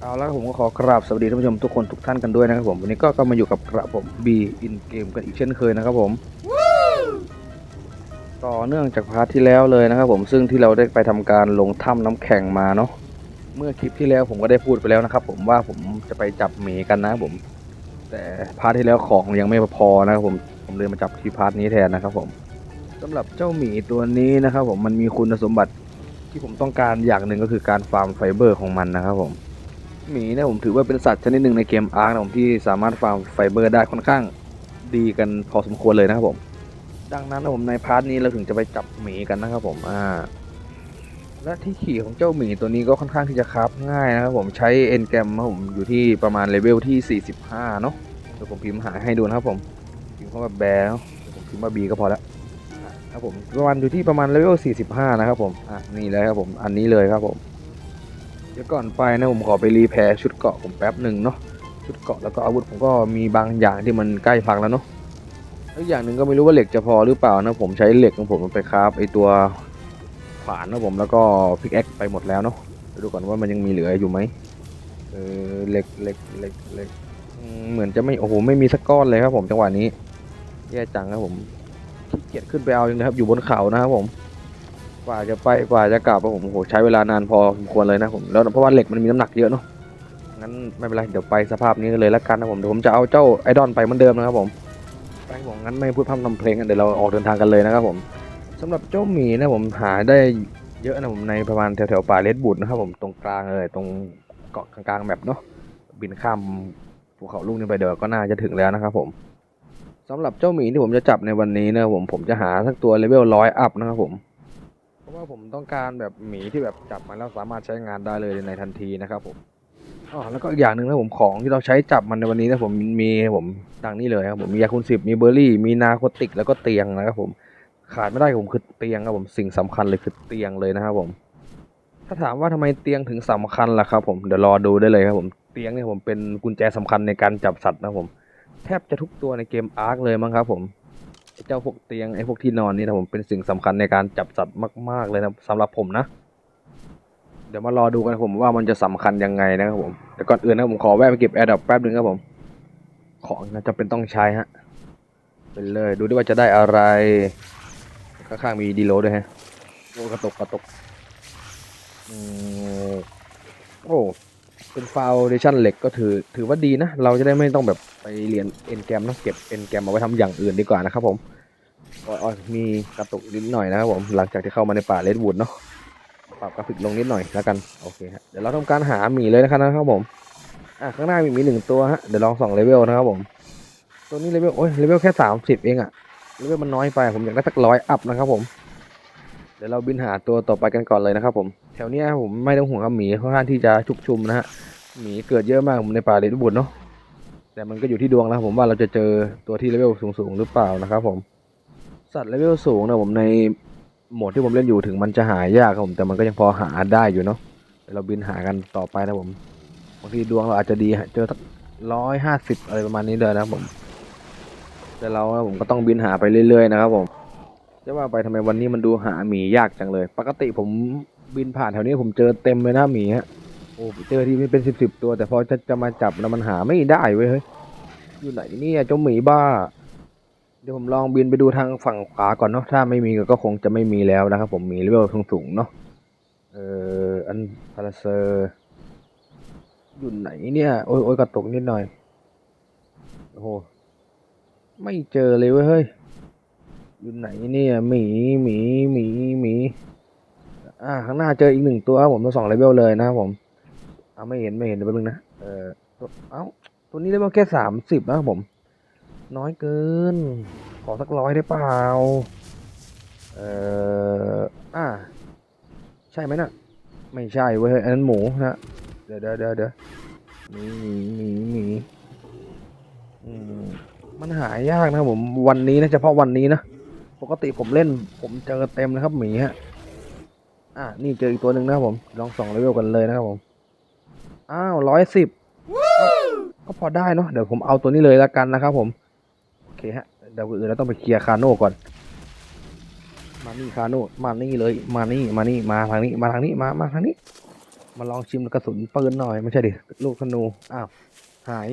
เอาละครับผมก็ขอกราบสวัสดีท่านผู้ชมทุกคนทุกท่านกันด้วยนะครับผมวันนี้ก็ก็มาอยู่กับกระผมบีอินเกมกันอีกเช่นเคยนะครับผม ต่อเนื่องจากพาร์ทที่แล้วเลยนะครับผมซึ่งที่เราได้ไปทำการลงถ้ำน้ำแข็งมาเนาะ เมื่อคลิปที่แล้วผมก็ได้พูดไปแล้วนะครับผมว่าผมจะไปจับหมีกันนะผม แต่พาร์ทที่แล้วของยังไม่พอนะครับผมผมเลยมาจับที่พาร์ทนี้แทนนะครับ ผมสำหรับเจ้าหมีตัวนี้นะครับผมมันมีคุณสมบัติที่ผมต้องการอย่างหนึ่งก็คือการฟาร์มไฟเบอร์ของมันนะครับผมหมีเนี่ยผมถือว่าเป็นสัตว์ชนิดหนึ่งในเกมอาร์คนะผมที่สามารถฟาร์มไฟเบอร์ได้ค่อนข้างดีกันพอสมควรเลยนะครับผม ดังนั้นผมในพาร์ทนี้เราถึงจะไปจับหมีกันนะครับผมอ่า และที่ขี่ของเจ้าหมีตัวนี้ก็ค่อนข้างที่จะคราฟง่ายนะครับผมใช้เอ็นแกรมครับผมอยู่ที่ประมาณเลเวลที่ 45 เนาะเดี๋ยวผมพิมพ์หาให้ดูนะครับผมพิมพ์เข้ามาแบลเดี๋ยวผมพิมพ์ว่าบีก็พอแล้วอะครับผมประมาณอยู่ที่ประมาณเลเวล 45 นะครับผมอะนี่เลยครับผมอันนี้เลยครับผมเดี๋ยวก่อนไปนะผมขอไปรีแพร์ชุดเกาะผมแป๊บหนึ่งเนาะชุดเกาะแล้วก็อาวุธผมก็มีบางอย่างที่มันใกล้พังแล้วเนาะแล้วอย่างหนึ่งก็ไม่รู้ว่าเหล็กจะพอหรือเปล่านะผมใช้เหล็กของผมไปคราฟไอตัว ขวานนะผมแล้วก็พิกแอคไปหมดแล้วเนาะดูก่อนว่ามันยังมีเหลืออยู่ไหมเออเหล็กเหล็กเหล็กเหล็กเหมือนจะไม่โอ้โหไม่มีสักก้อนเลยครับผมจังหวะนี้แย่จังครับผมขี้เกียจขึ้นไปเอาจริงนะครับ อยู่บนเขานะครับผมกว่าจะไปกว่าจะกลับอะผมโอ้โหใช้เวลานานพอสมควรเลยนะผมแล้วเพราะว่าเหล็กมันมีน้ำหนักเยอะเนาะงั้นไม่เป็นไรเดี๋ยวไปสภาพนี้เลยแล้วกันนะผมเดี๋ยวผมจะเอาเจ้าไอดอนไปเหมือนเดิมนะครับผมไปผมงั้นไม่พูดพร่ำทำเพลงกันเดี๋ยวเราออกเดินทางกันเลยนะครับผม สำหรับเจ้าหมีนะผมหาได้เยอะนะผมในประมาณแถวๆป่าเลดบุดนะครับผมตรงกลางเลยตรงเกาะกลางๆแบบเนาะบินข้ามภูเขาลูกนี้ไปเดี๋ยวก็น่าจะถึงแล้วนะครับผมสำหรับเจ้าหมีที่ผมจะจับในวันนี้นะผมผมจะหาสักตัวเลเวลร้อยอัพนะครับผมเพราะว่าผมต้องการแบบหมีที่แบบจับมันแล้วสามารถใช้งานได้เลยในทันทีนะครับผมอ๋อแล้วก็อีกอย่างหนึ่งนะผมของที่เราใช้จับมันในวันนี้นะผมมีผมดังนี้เลยครับผมมียาคูณสิบมีเบอร์รี่ มีนาโคติกแล้วก็เตียงนะครับผม ขาดไม่ได้ผมคือเตียงครับผมสิ่งสำคัญเลยคือเตียงเลยนะครับผม ถ้าถามว่าทำไมเตียงถึงสำคัญล่ะครับผมเดี๋ยวรอดูได้เลยครับผมเตียงเนี่ยผมเป็นกุญแจสำคัญในการจับสัตว์นะผม แทบจะทุกตัวในเกมอาร์คเลยมั้งครับผมไอ้เจ้าพวกเตียงไอ้พวกที่นอนนี่นะผมเป็นสิ่งสำคัญในการจับสัตว์มาก ๆเลยนะสำหรับผมนะเดี๋ยวมารอดูกันผมว่ามันจะสำคัญยังไงนะครับผมแต่ก่อนอื่นนะผมขอแวะไปเก็บแอร์ดรอปแป๊บหนึงครับผม ของนะจะเป็นต้องใช้ฮะไปเลยดูด้วยว่าจะได้อะไร ข้างๆมีดีโลด้วยฮะโอ้กระตกกระตกอืมโอ้เป็นฟาวเดชั่นเหล็กก็ถือถือว่าดีนะ เราจะได้ไม่ต้องแบบไปเรียนเอ็นแกรมนะเก็บเอ็นแกรมเอาไว้ทำอย่างอื่นดีกว่านะครับผมอ๋อมีกระตุกนิดหน่อยนะครับผมหลังจากที่เข้ามาในป่าเลดวูดเนาะปรับกราฟิกลงนิดหน่อยแล้วกันโอเคฮะเดี๋ยวเราทำการหาหมีเลยนะครับนะครับผมอะข้างหน้ามีหมีหนึ่งตัวฮะเดี๋ยวลองสองเลเวลนะครับผม ตัวนี้เลเวลโอ้ยเลเวลแค่สามสิบเองอะ เลเวลมันน้อยไปผมอยากได้สักร้อยอัพนะครับผม เดี๋ยวเราบินหาตัวต่อไปกันก่อนเลยนะครับผม แถวเนี้ยผมไม่ต้องห่วงครับหมีค่อนข้างที่จะชุกชุมนะฮะ หมีเกิดเยอะมากผมในป่าเลดบุญเนาะ แต่มันก็อยู่ที่ดวงนะผมว่าเราจะเจอตัวที่เลเวลสูงๆหรือเปล่านะครับผม สัตว์เลเวลสูงนะผมในโหมดที่ผมเล่นอยู่ถึงมันจะหายากครับผมแต่มันก็ยังพอหาได้อยู่เนาะเดี๋ยวเราบินหากันต่อไปนะผมบางทีดวงเราอาจจะดีเจอสักร้อยห้าสิบอะไรประมาณนี้เลยนะผม แต่เราผมก็ต้องบินหาไปเรื่อยๆนะครับผมจะว่าไปทำไมวันนี้มันดูหาหมียากจังเลย ปกติผมบินผ่านแถวนี้ผมเจอเต็มเลยนะหมีฮะโอ้เจอที่มันเป็นสิบสิบตัว แต่พอจะจะมาจับแล้วมันหาไม่ได้เว้ยเฮ้ยอยู่ไหนเนี่ยเจ้าหมีบ้า เดี๋ยวผมลองบินไปดูทางฝั่งขวาก่อนเนาะถ้าไม่มีก็คงจะไม่มีแล้วนะครับผมมีเลเวลสูงๆเนาะเอออันพาราเซอร์อยู่ไหนเนี่ย โอ้ยโอ้ยกระตุกนิดหน่อยโอ้โห ไม่เจอเลยเว้ยเฮ้ย อยู่ไหนเนี่ยหมีหมีหมีหมีอ่าข้างหน้าเจออีกหนึ่งตัวครับผมตัวสองเลเวลเลยนะครับผมเอาไม่เห็นไม่เห็นเดี๋ยวแป๊บนึงนะเออเอ้าตัวนี้ได้มาแค่สามสิบนะครับผม น้อยเกิน ขอสักร้อยได้เปล่าเอออ่า ใช่ไหมนะ่ะไม่ใช่เว้ยอันนั้นหมูนะเดี๋ยวเดี๋ยวเดี๋ยวเดี๋ยวหมีหมีหมีหมีอืม มันหายากนะครับผมวันนี้นะเฉพาะวันนี้นะปกติผมเล่น ผมเจอเต็มนะครับหมีฮะอะนี่เจออีกตัวหนึ่งนะครับผมลองส่องเลเวลกันเลยนะครับผมอ้าวร้อยสิบก็พอได้เนาะเดี๋ยวผมเอาตัวนี้เลยแล้วกันนะครับผมโอเคฮะเดี๋ยวอื่นเราต้องไปเคลียร์คาโน่ก่อน มานี่คาโน่มานี่เลย มานี่มานี่มาทางนี้มาทางนี้มามาทางนี้ มาลองชิมกระสุนปืนหน่อยไม่ใช่ดิลูกธนูอ้าวหาย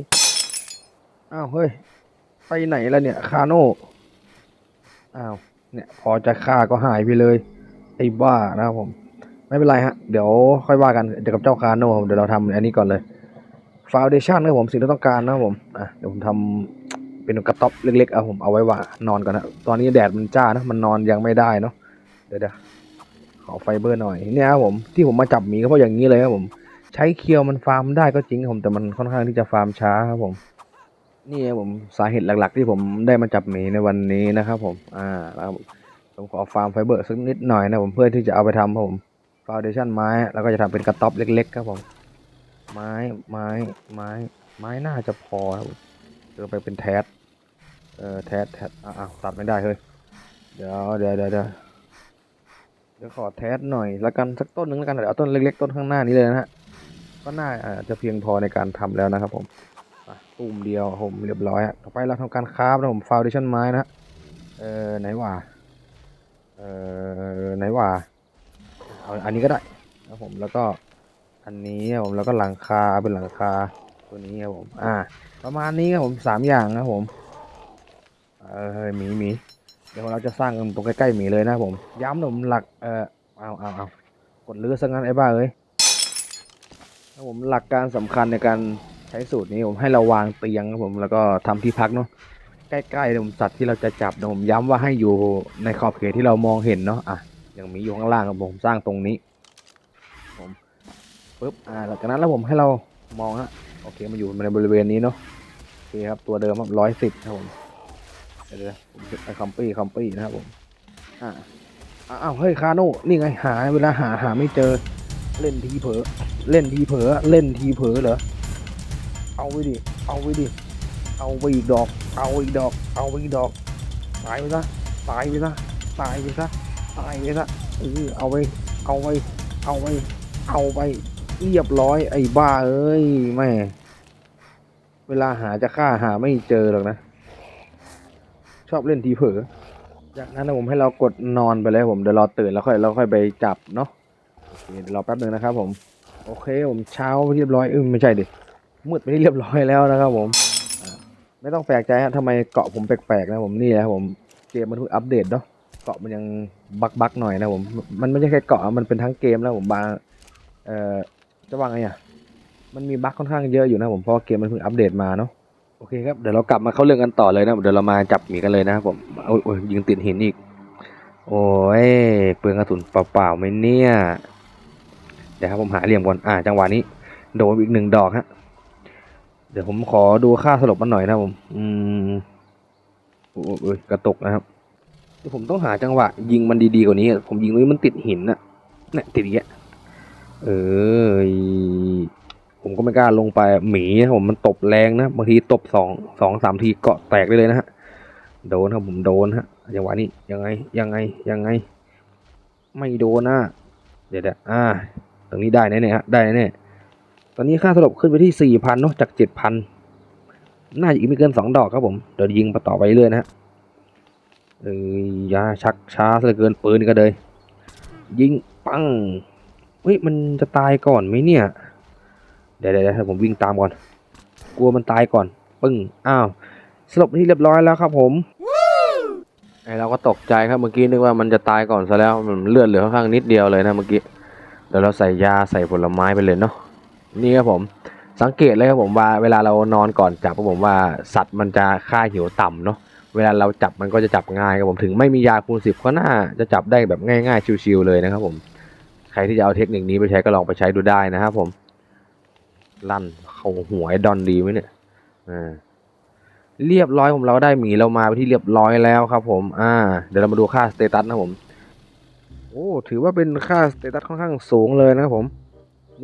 อ้าวเฮ้ย ไปไหนแล้วเนี่ย คาโน่อ้าวเนี่ย พอจะฆ่าก็หายไปเลยไอ้บ้านะครับผม ไม่เป็นไรฮะ เดี๋ยวค่อยว่ากันเดี๋ยวกับเจ้าคาโน่เดี๋ยวเราทำอันนี้ก่อนเลยฟาวเดชั่นนะครับผมสิ่งที่ต้องการนะครับผมอะเดี๋ยวผมทำเป็นกระต๊อบเล็กๆเอาผมเอาไว้ว่านอนก่อนนะตอนนี้แดดมันจ้านะมันนอนยังไม่ได้เนาะเดี๋ยวเดี๋ยวขอไฟเบอร์หน่อยเนี่ยครับผมที่ผมมาจับหมีก็เพราะอย่างนี้เลยครับผม ใช้เคียวมันฟาร์มได้ก็จริงครับผมแต่มันค่อนข้างที่จะฟาร์มช้าครับผม นี่ครับผมสาเหตุหลักๆ ที่ผมได้มาจับหมีในวันนี้นะครับผมอ่าแล้วผมขอฟาร์มไฟเบอร์สักนิดหน่อยนะผมเพื่อที่จะเอาไปทำผมฟาวเดชั่นไม้แล้วก็จะทำเป็นกระต๊อบเล็กๆ ครับผม ไม้ไม้ไม้ไม้น่าจะพอครับเดี๋ยวไปเป็นแทสเอ่อแทสแทสอ้าวตัดไม่ได้เฮ้ยเดี๋ยวเดี๋ยวเดี๋ยวเดี๋ยวขอแทสหน่อยแล้วกันสักต้นหนึ่งแล้วกันเดี๋ยวเอาต้นเล็กๆต้นข้างหน้านี้เลยนะฮะก็น่าจะเพียงพอในการทำแล้วนะครับผม ตุ่มเดียวผมเรียบร้อยฮะต่อไปเราทำการคราฟนะผมฟาวเดชั่นไม้นะเออไหนว่าเอ่อไหนว่าเอาอันนี้ก็ได้ครับผมแล้วก็อันนี้ผมแล้วก็หลังคาเป็นหลังคาตัวนี้ครับผมอ่า ประมาณนี้ครับผมสามอย่างนะผมเออหมีหมีเดี๋ยวเราจะสร้างกันตรงใกล้ๆหมีเลยนะผม ย้ำนะผมหลักเออเอาเอาเอากดเลือซะงั้นไอ้บ้าเอ้ยผมหลักการสำคัญในการ ใช้สูตรนี้ผมให้เราวางเตียงครับผมแล้วก็ทำที่พักเนาะใกล้ๆผมสัตว์ที่เราจะจับนะผมย้ำว่าให้อยู่ในขอบเขตที่เรามองเห็นเนาะอะอย่างมีอยู่ข้างล่างครับผมสร้างตรงนี้ ผมปึ๊บอ่าหลังจากนั้นแล้วผมให้เรามองฮะโอเคมาอยู่ในบริเวณนี้เนาะโอเคครับตัวเดิมครับร้อยสิบครับผมเดี๋ยวผมไอคอมปี้คอมปี้นะครับผมอ่าอ้าวเฮ้ยคาโน่นี่ไงหาเวลาหาหาไม่เจอเล่นทีเผลอเล่นทีเผลอเล่นทีเผลอเหรอ เอาไว้ดิ เอาไว้ดิ เอาไปอีกดอก เอาอีกดอก เอาไปอีกดอก ตายไปซะ ตายไปซะ ตายไปซะ ตายไปซะเออเอาไป เอาไป เอาไป เอาไป เรียบร้อยไอ้บ้าเอ้ยแม่ เวลาหาจะฆ่าหาไม่เจอหรอกนะ ชอบเล่นทีเผลอ จากนั้นนะผมให้เรากดนอนไปเลยผมเดี๋ยวรอตื่นแล้วค่อยเราค่อยไปจับเนาะเดี๋ยวรอแป๊บหนึ่งนะครับผม โอเคผมเช้าเรียบร้อยเออไม่ใช่ดิ มืดไปที่เรียบร้อยแล้วนะครับผมไม่ต้องแปลกใจฮะทำไมเกาะผมแปลกๆนะผมนี่นะครับผมเกมมันเพิ่งอัปเดตเนาะเกาะมันยังบักบักๆหน่อยนะผมมันไม่ใช่แค่เกาะมันเป็นทั้งเกมแล้วผมบางเอ่อจะว่าไงอะมันมีบั๊กค่อนข้างเยอะอยู่นะผมเพราะเกมมันเพิ่งอัปเดตมาเนาะโอเคครับเดี๋ยวเรากลับมาเข้าเรื่องกันต่อเลยนะเดี๋ยวเรามาจับหมีกันเลยนะครับผมโอ้ยโอ้ยยิงติดหินอีก โอ้ยเปลืองกระสุนเปล่าๆไหมเนี่ยเดี๋ยวครับผมหาเหลี่ยมก่อนอ่า จังหวะนี้โดนอีกหนึ่งดอกฮะ เดี๋ยวผมขอดูค่าสลบมันหน่อยนะผม อืมโอ้โอ้ยกระตกนะครับเดี๋ยวผมต้องหาจังหวะ ยิงมันดีๆกว่านี้ ผมยิงตรงนี้มันติดหินน่ะเนี่ยติดอย่างเงี้ยเออผมก็ไม่กล้าลงไปหมีนะผมมันตบแรงนะบางทีตบสองสองสามทีเกาะแตกได้เลยนะฮะโดนครับผมโดนฮะจังหวะนี้ยังไงยังไงยังไง ไม่โดนนะเดี๋ยวๆอ่า ตรงนี้ได้แน่ๆฮะได้แน่ อนนี้ค่าสลบขึ้นไปที่สี่พันเนาะจากเจ็ดพันน่าจะอีกไม่เกินสองดอกครับผม เดี๋ยวยิงไปต่อไปเรื่อยนะฮะเอ้ยยาชักช้าซะเหลือเกินปืนก็เลย ยิงปังเฮ้ยมันจะตายก่อนไหมเนี่ยเดี๋ยวเดี๋ยวเดี๋ยวผมวิ่งตามก่อน กลัวมันตายก่อน ปึ้ง อ้าว สลบที่เรียบร้อยแล้วครับผมไอเราก็ตกใจครับเมื่อกี้นึกว่ามันจะตายก่อนซะแล้วมันเลือดเหลือค่อนข้างนิดเดียวเลยนะเมื่อกี้ เดี๋ยวเราใส่ยาใส่ผลไม้ไปเลยเนาะ นี่ครับผม สังเกตเลยครับผมว่าเวลาเรานอนก่อนจับครับผมว่าสัตว์มันจะค่าหิวต่ำเนาะเวลาเราจับมันก็จะจับง่ายครับผมถึงไม่มียาคูณสิบก็น่าจะจับได้แบบง่าย ๆ ชิวๆเลยนะครับผมใครที่จะเอาเทคนิคนี้ไปใช้ก็ลองไปใช้ดูได้นะครับผม ลั่นเขาหัวไอ้ดอนดีไหมเนี่ยอ่าเรียบร้อยผมเราได้หมีเรามาไปที่เรียบร้อยแล้วครับ ผม อ่า เดี๋ยวเรามาดูค่าสเตตัสนะผม โอ้ ถือว่าเป็นค่าสเตตัสค่อนข้างสูงเลยนะครับผม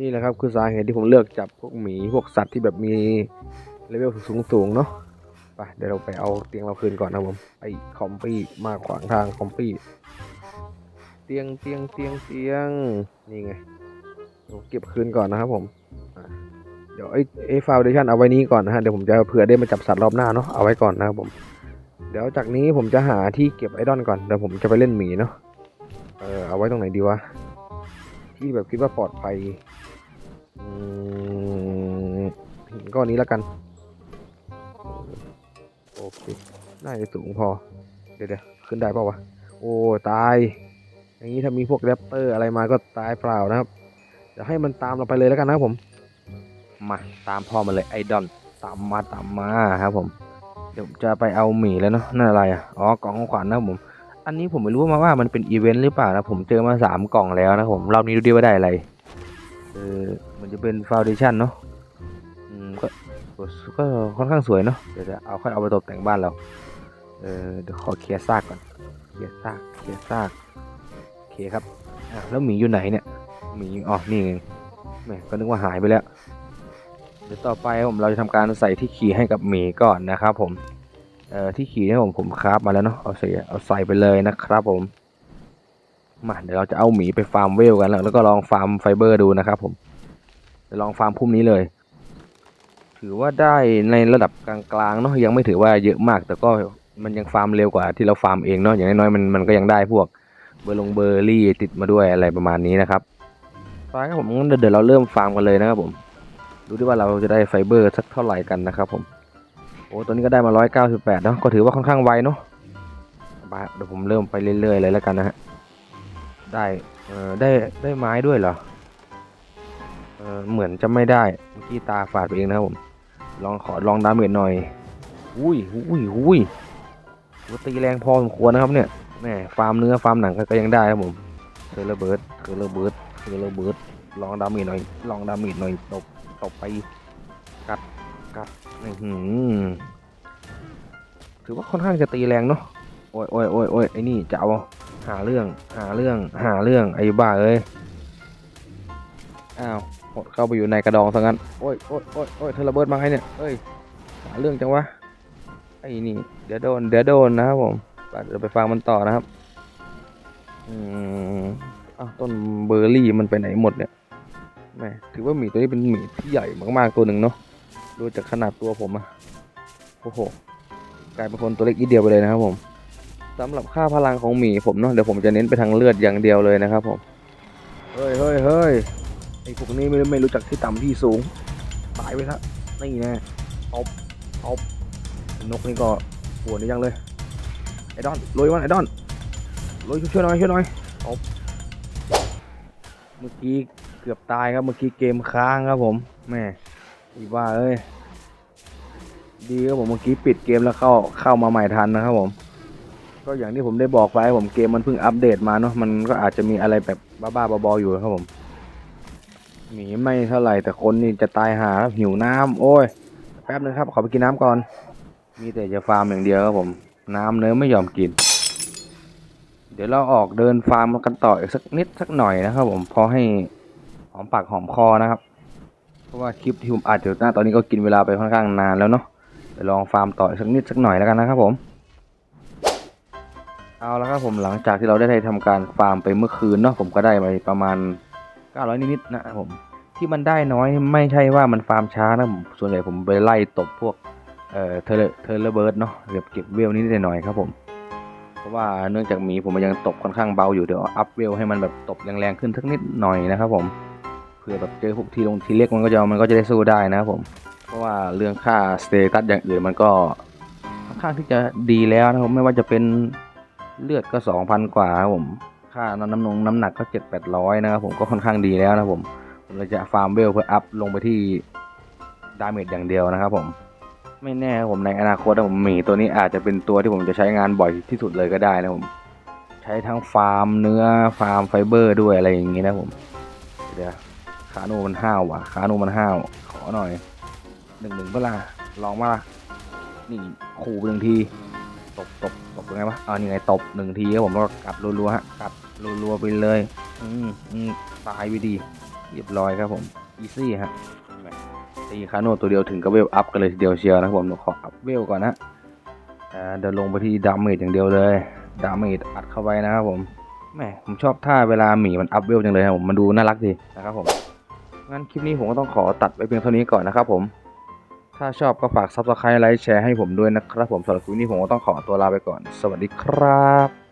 นี่แหละครับคือสาเหตุที่ผมเลือกจับพวกหมีพวกสัตว์ที่แบบมีเลเวลสูงๆเนาะไปเดี๋ยวเราไปเอาเตียงเราคืนก่อนนะผมไอ้คอมปี้มาขวางทางคอมปี้เตียงเตียงเตียงเตียงนี่ไงเดี๋ยวเก็บคืนก่อนนะครับผมเดี๋ยวไอ้ไอ้ฟาวเดชันเอาไว้นี้ก่อนนะฮะเดี๋ยวผมจะเผื่อได้มาจับสัตว์รอบหน้าเนาะเอาไว้ก่อนนะครับผมเดี๋ยวจากนี้ผมจะหาที่เก็บไอดอนก่อนเดี๋ยวผมจะไปเล่นหมีเนาะเออเอาไว้ตรงไหนดีวะที่แบบคิดว่าปลอดภัย หินก้อนนี้แล้วกัน โอเค น่าจะสูงพอ เดี๋ยวเดี๋ยวขึ้นได้เปล่าวะ โอ้ ตาย อย่างนี้ถ้ามีพวกแรปเตอร์อะไรมาก็ตายเปล่านะครับ เดี๋ยวให้มันตามเราไปเลยแล้วกันนะครับผม มาตามพ่อมาเลยไอดอน ตามมาตามมาครับผม เดี๋ยวผมจะไปเอาหมีแล้วเนาะ นั่นอะไรอะ อ๋อกล่องของขวัญนะครับผม อันนี้ผมไม่รู้มาว่ามันเป็นอีเวนต์หรือเปล่านะ ผมเจอมาสามกล่องแล้วนะผม รอบนี้ดูดีว่าได้อะไร เออมันจะเป็นฟาวเดชั่นเนาะอืมก็ก็ค่อนข้างสวยเนาะเดี๋ยวจะเอาค่อยเอาไปตกแต่งบ้านเรา เออเดี๋ยวขอเคลียร์ซากก่อนเคลียร์ซากเคลียร์ซากโอเคครับอะแล้วหมีอยู่ไหนเนี่ยหมีอ๋อนี่เองแม่ก็นึกว่าหายไปแล้ว เดี๋ยวต่อไปผมเราจะทำการใส่ที่ขี่ให้กับหมีก่อนนะครับผมเอ่อที่ขี่เนี่ยผมผมคราฟมาแล้วเนาะเอาใส่เอาใส่ไปเลยนะครับผม มาเดี๋ยวเราจะเอาหมีไปฟาร์มเวลกันแล้วแล้วก็ลองฟาร์มไฟเบอร์ดูนะครับผมลองฟาร์มพุ่มนี้เลย ถือว่าได้ในระดับกลางๆเนาะยังไม่ถือว่าเยอะมาก แต่ก็มันยังฟาร์มเร็วกว่าที่เราฟาร์มเองเนาะอย่างน้อยๆมันมันก็ยังได้พวกเบอร์ลงเบอร์รี่ติดมาด้วยอะไรประมาณนี้นะครับไปครับผมงั้นเดี๋ยวเราเริ่มฟาร์มกันเลยนะครับผมดูดิว่าเราจะได้ไฟเบอร์สักเท่าไหร่กันนะครับผมโอ้ตัวนี้ก็ได้มา198เนาะก็ถือว่าค่อนข้างไวเนาะเดี๋ยวผมเริ่มไปเรื่อยๆเลยแล้วกันนะฮะ ได้เออได้ได้ไม้ด้วยเหรอเออเหมือนจะไม่ได้เมื่อกี้ตาฝาดไปเองนะครับผม ลองขอลองดาเมจหน่อยอุ้ยอุ้ยอุ้ยตีแรงพอสมควรนะครับเนี่ยแหมฟาร์มเนื้อฟาร์มหนังก็ยังได้ครับผมเทเลเบิร์ดเทเลเบิร์ดเทเลเบิร์ดลองดาเมจหน่อย ลองดาเมจหน่อยตบตบไปกัดกัดอื้อหือถือว่าค่อนข้างจะตีแรงเนาะโอ้ยโอ้ยโอ้ยโอ้ยไอ้นี่จะเอา หาเรื่อง หาเรื่อง หาเรื่อง ไอ้บ้าเอ้ย อ้าวหดเข้าไปอยู่ในกระดองซะงั้น โอ้ยโอ้ยโอ้ยโอ้ยเธอระเบิดมาไงเนี่ย เอ้ย หาเรื่องจังวะ ไอ้นี่ เดี๋ยวโดน เดี๋ยวโดนนะครับผมเดี๋ยวไปฟังมันต่อนะครับ อืมอ้าวต้นเบอร์รี่มันไปไหนหมดเนี่ยแหมถือว่าหมีตัวนี้เป็นหมีที่ใหญ่มากๆตัวหนึ่งเนาะ ดูจากขนาดตัวผมอะโอ้โห กลายเป็นคนตัวเล็กอีเดียวไปเลยนะครับผม สำหรับค่าพลังของหมีผมเนาะเดี๋ยวผมจะเน้นไปทางเลือดอย่างเดียวเลยนะครับผม เฮ้ยเฮ้ยเฮ้ยไอ้พวกนี้ไม่ไม่รู้จักที่ต่ำที่สูง ตายไปซะนี่แน่เอาเอานกนี่ก็ปวดนี่ยังเลย ไอ้ดอนลุยวันไอ้ดอนลุยช่วยหน่อยช่วยหน่อยเอาเมื่อกี้เกือบตายครับเมื่อกี้เกมค้างครับผมแม่อีบ้าเอ้ย ดีครับผมเมื่อกี้ปิดเกมแล้วเข้าเข้ามาใหม่ทันนะครับผม ก็อย่างที่ผมได้บอกไปผมเกมมันเพิ่งอัปเดตมาเนาะมันก็อาจจะมีอะไรแบบบ้าๆบอๆอยู่ครับผมหมีไม่เท่าไหร่แต่คนนี่จะตายหาหิวน้ำโอ้ยแป๊บนึงครับ ขอไปกินน้ำก่อน มีแต่จะฟาร์มอย่างเดียวครับผม น้ำเนื้อไม่ยอมกิน เดี๋ยวเราออกเดินฟาร์มกันต่ออีกสักนิดสักหน่อยนะครับผมพอให้หอมปากหอมคอนะครับ เพราะว่าคลิปที่ผมอัดอยู่หน้าตอนนี้ก็กินเวลาไปค่อนข้างนานแล้วเนาะเดี๋ยวลองฟาร์มต่ออีกสักนิดสักหน่อยแล้วกันนะครับผม เอาละครับผมหลังจากที่เราได้ทำการฟาร์มไปเมื่อคืนเนาะผมก็ได้ไปประมาณ 900 นิดๆนะครับผมที่มันได้น้อยไม่ใช่ว่ามันฟาร์มช้านะผมส่วนใหญ่ผมไปไล่ตบพวกเอ่อเทเลเทเลเบิร์ดเนาะเก็บเก็บเวลนิดหน่อยครับผม เพราะว่าเนื่องจากหมีผมมันยังตบค่อนข้างเบาอยู่เดี๋ยวอัพเวลให้มันแบบตบแรงๆขึ้นสักนิดหน่อยนะครับผมเผื่อแบบเจอพวกทีลงทีเล็กมันก็จะมันก็จะได้สู้ได้นะครับผม เพราะว่าเรื่องค่าสเตตัสอย่างอื่นมันก็ค่อนข้างที่จะดีแล้วนะครับไม่ว่าจะเป็น เลือดก็2,000กว่าครับผม ค่าน้ำน้ำนงน้ำหนักก็เจ็ดแปดร้อยนะครับผมก็ค่อนข้างดีแล้วนะผม ผมเลยจะฟาร์มเวลเพื่ออัพลงไปที่ดาเมจอย่างเดียวนะครับผม ไม่แน่ครับผมในอนาคตนะผมมีตัวนี้อาจจะเป็นตัวที่ผมจะใช้งานบ่อยที่สุดเลยก็ได้นะผม ใช้ทั้งฟาร์มเนื้อฟาร์มไฟเบอร์ด้วยอะไรอย่างงี้นะผม เดี๋ยวขาโนมันห้าวว่ะขาโนมันห้าว ขอหน่อยหนึ่งหนึ่งเวลาลองมาละนี่ขู่หนึ่งทีตบตบตบ ยังไงวะอ่านี่ไงตบหนึ่งทีครับผมแล้วก็กัดรัวๆฮะกัดรัวๆไปเลย อืมอืมตายไปดี เรียบร้อยครับผมอีซี่ฮะตีคาโนตัวเดียวถึงกับเวลอัพกันเลยทีเดียวเชียวนะครับผมเดี๋ยวขออัพเวลก่อนนะอ่าเดี๋ยวลงไปที่ดาเมจอย่างเดียวเลยดาเมจอัดเข้าไปนะครับผมแหมผมชอบท่าเวลาหมีมันอัพเวลจังเลยนะผมมันดูน่ารักดีนะครับผมงั้นคลิปนี้ผมก็ต้องขอตัดไปเพียงเท่านี้ก่อนนะครับผม ถ้าชอบก็ฝาก subscribe ไลค์แชร์ให้ผมด้วยนะครับผมสำหรับคลิปนี้ผมก็ต้องขอตัวลาไปก่อน สวัสดีครับ